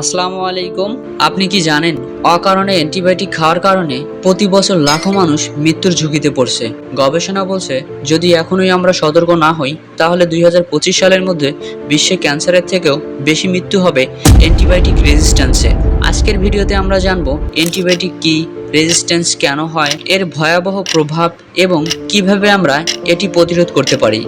আসসালামু আলাইকুম। আপনি কি জানেন, অকারণে অ্যান্টিবায়োটিক খাওয়ার কারণে প্রতি বছর লাখো মানুষ মৃত্যুর ঝুঁকিতে পড়ছে। গবেষণা বলছে, যদি এখনোই আমরা সতর্ক না হই, তাহলে দুই হাজার পঁচিশ সালের মধ্যে বিশ্বে ক্যান্সারের থেকেও বেশি মৃত্যু হবে অ্যান্টিবায়োটিক রেজিস্ট্যান্সে। আজকের ভিডিওতে আমরা জানব, অ্যান্টিবায়োটিক কী, রেজিস্ট্যান্স কেন হয়, এর ভয়াবহ প্রভাব এবং কীভাবে আমরা এটি প্রতিরোধ করতে পারি।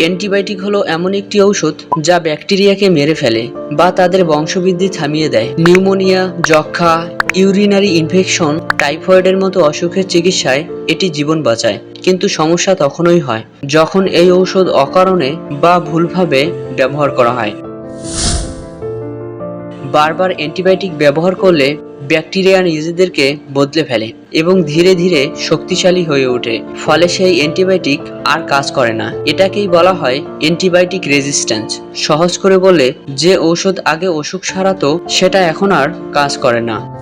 অ্যান্টিবায়োটিক হলো এমন একটি ঔষধ যা ব্যাকটেরিয়াকে মেরে ফেলে বা তাদের বংশবৃদ্ধি থামিয়ে দেয়। নিউমোনিয়া যক্ষা ইউরিনারি ইনফেকশন টাইফয়েডের মতো অসুখের চিকিৎসায় এটি জীবন বাঁচায়, কিন্তু সমস্যা তখনই হয় যখন এই ঔষধ অকারণে বা ভুলভাবে ব্যবহার করা হয়। বারবার অ্যান্টিবায়োটিক ব্যবহার করলে ব্যাকটেরিয়া নিজেদেরকে বদলে ফেলে এবং ধীরে ধীরে শক্তিশালী হয়ে ওঠে, ফলে সেই অ্যান্টিবায়োটিক আর কাজ করে না। এটাকেই বলা হয় অ্যান্টিবায়োটিক রেজিস্ট্যান্স। সহজ করে বলে, যে ঔষধ আগে অসুখ সারাতো, সেটা এখন আর কাজ করে না।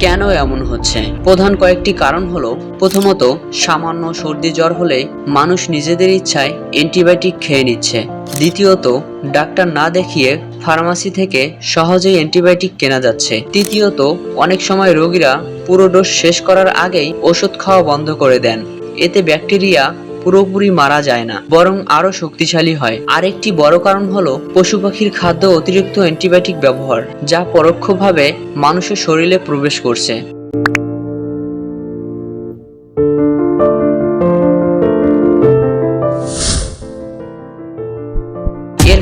কেন এমন হচ্ছে? প্রধান কয়েকটি কারণ হলো, প্রথমত, সামান্য সর্দি জ্বর হলে মানুষ নিজেদের ইচ্ছায় অ্যান্টিবায়োটিক খেয়ে নিচ্ছে। দ্বিতীয়ত, ডাক্তার না দেখিয়ে ফার্মাসি থেকে সহজেই অ্যান্টিবায়োটিক কেনা যাচ্ছে। তৃতীয়ত, অনেক সময় রোগীরা পুরো ডোজ শেষ করার আগেই ওষুধ খাওয়া বন্ধ করে দেন। এতে ব্যাকটেরিয়া পুরোপুরি মারা যায় না, বরং আরও শক্তিশালী হয়। আরেকটি বড় কারণ হলো পশু পাখির খাদ্য অতিরিক্ত অ্যান্টিবায়োটিক ব্যবহার, যা পরোক্ষভাবে মানুষের শরীরে প্রবেশ করছে।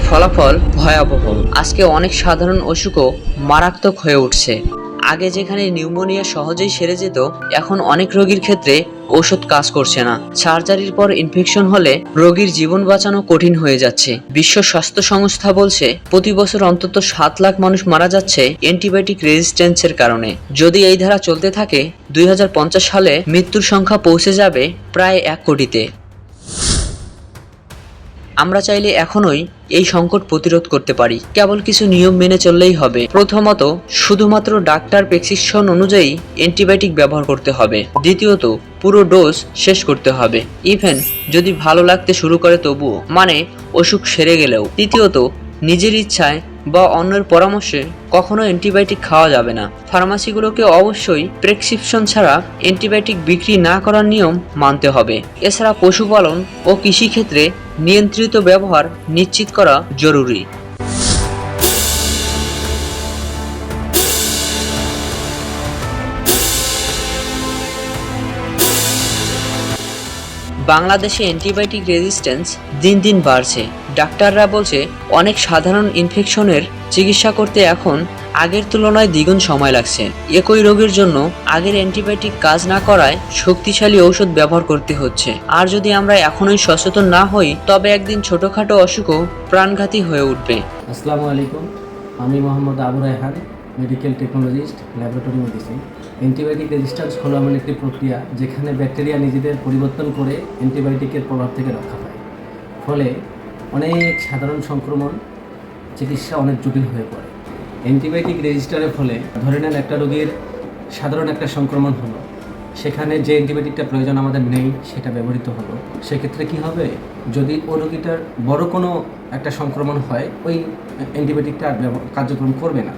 ফলাফল ভয়াবহ। আজকে অনেক সাধারণ অসুখও মারাত্মক হয়ে উঠছে। আগে যেখানে নিউমোনিয়া সহজেই সেরে যেত, এখন অনেক রোগীর ক্ষেত্রে ওষুধ কাজ করছে না। সার্জারির পর ইনফেকশন হলে রোগীর জীবন বাঁচানো কঠিন হয়ে যাচ্ছে। বিশ্ব স্বাস্থ্য সংস্থা বলছে, প্রতি বছর অন্তত সাত লাখ মানুষ মারা যাচ্ছে অ্যান্টিবায়োটিক রেজিস্ট্যান্সের কারণে। যদি এই ধারা চলতে থাকে, দুই হাজার পঞ্চাশ সালে মৃত্যুর সংখ্যা পৌঁছে যাবে প্রায় এক কোটিতে। আমরা চাইলে এখনোই এই সংকট প্রতিরোধ করতে পারি। কেবল কিছু নিয়ম মেনে চললেই হবে। প্রথমত, শুধুমাত্র ডাক্তার প্রেসক্রিপশন অনুযায়ী অ্যান্টিবায়োটিক ব্যবহার করতে হবে। দ্বিতীয়ত, পুরো ডোজ শেষ করতে হবে। ইভেন, যদি ভালো লাগতে শুরু করে তবুও মানে অসুখ সেরে গেলেও। তৃতীয়ত, নিজের ইচ্ছায় বা অন্যের পরামর্শে কখনো অ্যান্টিবায়োটিক খাওয়া যাবে না। ফার্মাসিগুলোকে অবশ্যই প্রেসক্রিপশন ছাড়া অ্যান্টিবায়োটিক বিক্রি না করার নিয়ম মানতে হবে। এছাড়া পশুপালন ও কৃষিক্ষেত্রে নিয়ন্ত্রিত ব্যবহার নিশ্চিত করা জরুরি। বাংলাদেশে অ্যান্টিবায়োটিক রেজিস্ট্যান্স দিন দিন বাড়ছে। ডাক্তাররা বলছে, অনেক সাধারণ ইনফেকশনের চিকিৎসা করতে এখন আগের তুলনায় দ্বিগুণ সময় লাগছে। একই রোগের জন্য আগের অ্যান্টিবায়োটিক কাজ না করায় শক্তিশালী ঔষধ ব্যবহার করতে হচ্ছে। আর যদি আমরা এখনই সচেতন না হই, তবে একদিন ছোটখাটো অসুখও প্রাণঘাতী হয়ে উঠবে। আসসালামু আলাইকুম। আমি Mohammad Abu Raihan medical technologist laboratory medicine antibiotic resistance হলো এমন একটি প্রক্রিয়া যেখানে ব্যাকটেরিয়া নিজেদের পরিবর্তন করে অ্যান্টিবায়োটিকের প্রভাব থেকে রক্ষা পায়। ফলে অনেক সাধারণ সংক্রমণ চিকিৎসা অনেক জটিল হয়ে পড়ে। অ্যান্টিবায়োটিক রেজিস্টারের ফলে ধরে নেন একটা রোগীর সাধারণ একটা সংক্রমণ হলো। সেখানে যে অ্যান্টিবায়োটিকটা প্রয়োজন আমাদের নেই, সেটা ব্যবহৃত হলো। সেক্ষেত্রে কি হবে? যদি ও রোগীটার বড় কোনো একটা সংক্রমণ হয়, ওই অ্যান্টিবায়োটিকটা আর কার্যক্রম করবে না।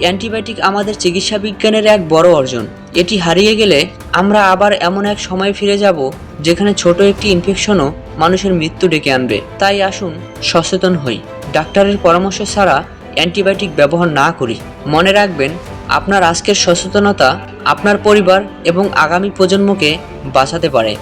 অ্যান্টিবায়োটিক আমাদের চিকিৎসা বিজ্ঞানের এক বড় অর্জন। এটি হারিয়ে গেলে আমরা আবার এমন এক সময় ফিরে যাব যেখানে ছোট একটি ইনফেকশনও মানুষের মৃত্যু ডেকে আনবে। তাই আসুন, সচেতন হই। ডাক্তারের পরামর্শ ছাড়া অ্যান্টিবায়োটিক ব্যবহার না করি। মনে রাখবেন, আপনার আজকের সচেতনতা আপনার পরিবার এবং আগামী প্রজন্মকে বাঁচাতে পারে।